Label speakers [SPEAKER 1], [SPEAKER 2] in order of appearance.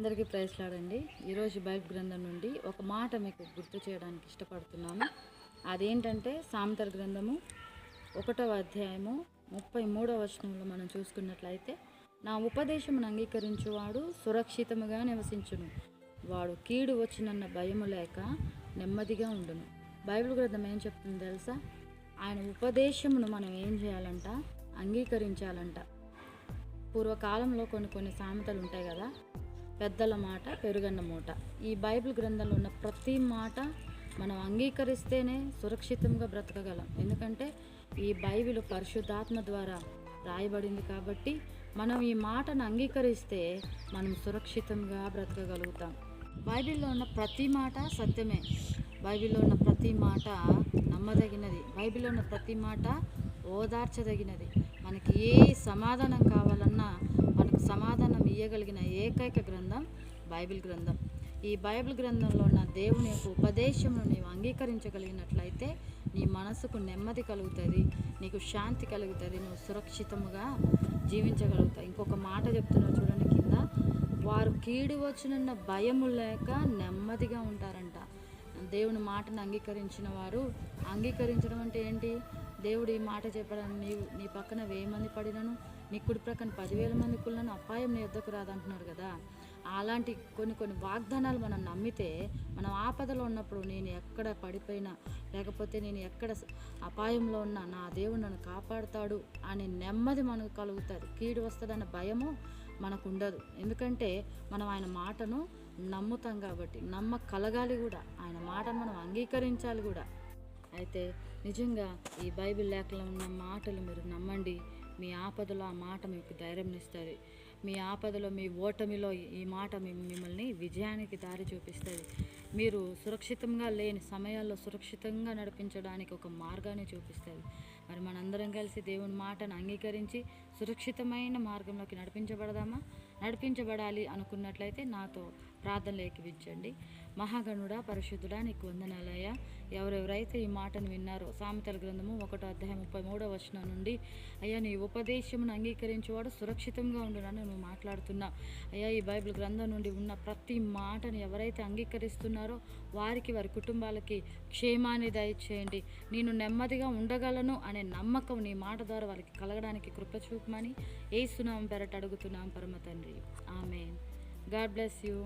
[SPEAKER 1] అందరికీ ప్రైజ్లాడండి ఈరోజు బైబిల్ గ్రంథం నుండి ఒక మాట మీకు గుర్తు చేయడానికి ఇష్టపడుతున్నాను. అదేంటంటే సామెతల గ్రంథము ఒకటవ అధ్యాయము ముప్పై మూడవ వచనంలో మనం చూసుకున్నట్లయితే నా ఉపదేశమును అంగీకరించువాడు సురక్షితముగా నివసించును. వాడు కీడు వచ్చినన్న భయము లేక నెమ్మదిగా ఉండును. బైబిల్ గ్రంథం ఏం చెప్తుంది తెలుసా? ఆయన ఉపదేశమును మనం ఏం చేయాలంట? అంగీకరించాలంట. పూర్వకాలంలో కొన్ని కొన్ని సామెతలు ఉంటాయి కదా పెద్దల మాట పెరుగన్న మూట. ఈ బైబిల్ గ్రంథంలో ఉన్న ప్రతి మాట మనం అంగీకరిస్తేనే సురక్షితంగా బ్రతకగలం. ఎందుకంటే ఈ బైబిల్ పరిశుద్ధాత్మ ద్వారా రాయబడింది కాబట్టి మనం ఈ మాటను అంగీకరిస్తే మనం సురక్షితంగా బ్రతకగలుగుతాం. బైబిల్లో ఉన్న ప్రతి మాట సత్యమే. బైబిల్లో ఉన్న ప్రతి మాట నమ్మదగినది. బైబిల్లో ఉన్న ప్రతి మాట ఓదార్చదగినది. మనకి ఏ సమాధానం కావాలన్నా ఏకైక గ్రంథం బైబిల్ గ్రంథం. ఈ బైబిల్ గ్రంథంలో ఉన్న దేవుని యొక్క ఉపదేశమును నీవు అంగీకరించగలిగినట్లయితే నీ మనసుకు నెమ్మది కలుగుతుంది నీకు శాంతి కలుగుతుంది నువ్వు సురక్షితముగా జీవించగలుగుతావు. ఇంకొక మాట చెప్తున్నా చూడండి కింద. వారు కీడు వచ్చినన్న భయము లేక నెమ్మదిగా ఉంటారంట. దేవుని మాటను అంగీకరించిన వారు అంగీకరించడం అంటే ఏంటి? దేవుడు ఈ మాట చెప్పడానికి నీవు నీ పక్కన వెయ్యి మంది పడినను నీ కుడి ప్రక్కన పదివేల మంది కుళ్ళను అపాయం నీ యొద్దకు రాదంటున్నారు కదా. అలాంటి కొన్ని కొన్ని వాగ్దానాలు మనం నమ్మితే మనం ఆపదలో ఉన్నప్పుడు నేను ఎక్కడ పడిపోయినా లేకపోతే నేను ఎక్కడ అపాయంలో ఉన్నా నా దేవుడు నన్ను కాపాడుతాడు అనే నెమ్మది మనకు కలుగుతుంది. కీడు వస్తుందన్న భయము మనకు ఉండదు. ఎందుకంటే మనం ఆయన మాటను నమ్ముతాం కాబట్టి నమ్మ కలగాలి కూడా. ఆయన మాటను మనం అంగీకరించాలి కూడా. అయితే నిజంగా ఈ బైబిల్ లేఖలో ఉన్న మాటలు మీరు నమ్మండి. మీ ఆపదలో ఆ మాట మీకు ధైర్యం ఇస్తుంది. మీ ఆపదలో మీ ఓటమిలో ఈ మాట మీ- మిమ్మల్ని విజయానికి దారి చూపిస్తుంది. మీరు సురక్షితంగా లేని సమయాల్లో సురక్షితంగా నడిపించడానికి ఒక మార్గాన్ని చూపిస్తుంది. మరి మనందరం కలిసి దేవుని మాటను అంగీకరించి సురక్షితమైన మార్గంలోకి నడిపించబడదామా? నడిపించబడాలి అనుకున్నట్లయితే నాతో ప్రార్థనలు ఏకిపించండి మహాగణుడా పరిశుద్ధుడా నీకు వందనాలయ్యా. రైతు ఈ మాటను విన్నారో సామెతల గ్రంథము ఒకటో అధ్యాయం ముప్పై మూడో వచనం నుండి అయ్యా నీ ఉపదేశమును అంగీకరించేవాడు సురక్షితంగా ఉండునని నువ్వు మాట్లాడుతున్నావు అయ్యా ఈ బైబిల్ గ్రంథం నుండి ఉన్న ప్రతి మాటను ఎవరైతే అంగీకరిస్తున్నారో వారికి వారి కుటుంబాలకి క్షేమాన్ని దయచేయండి. నేను నెమ్మదిగా ఉండగలను అనే నమ్మకం నీ మాట ద్వారా వాళ్ళకి కలగడానికి కృప చూపమని సునామం పెరట అడుగుతున్నాం పరమ తండ్రి. ఆమె గాడ్ బ్లెస్ యూ.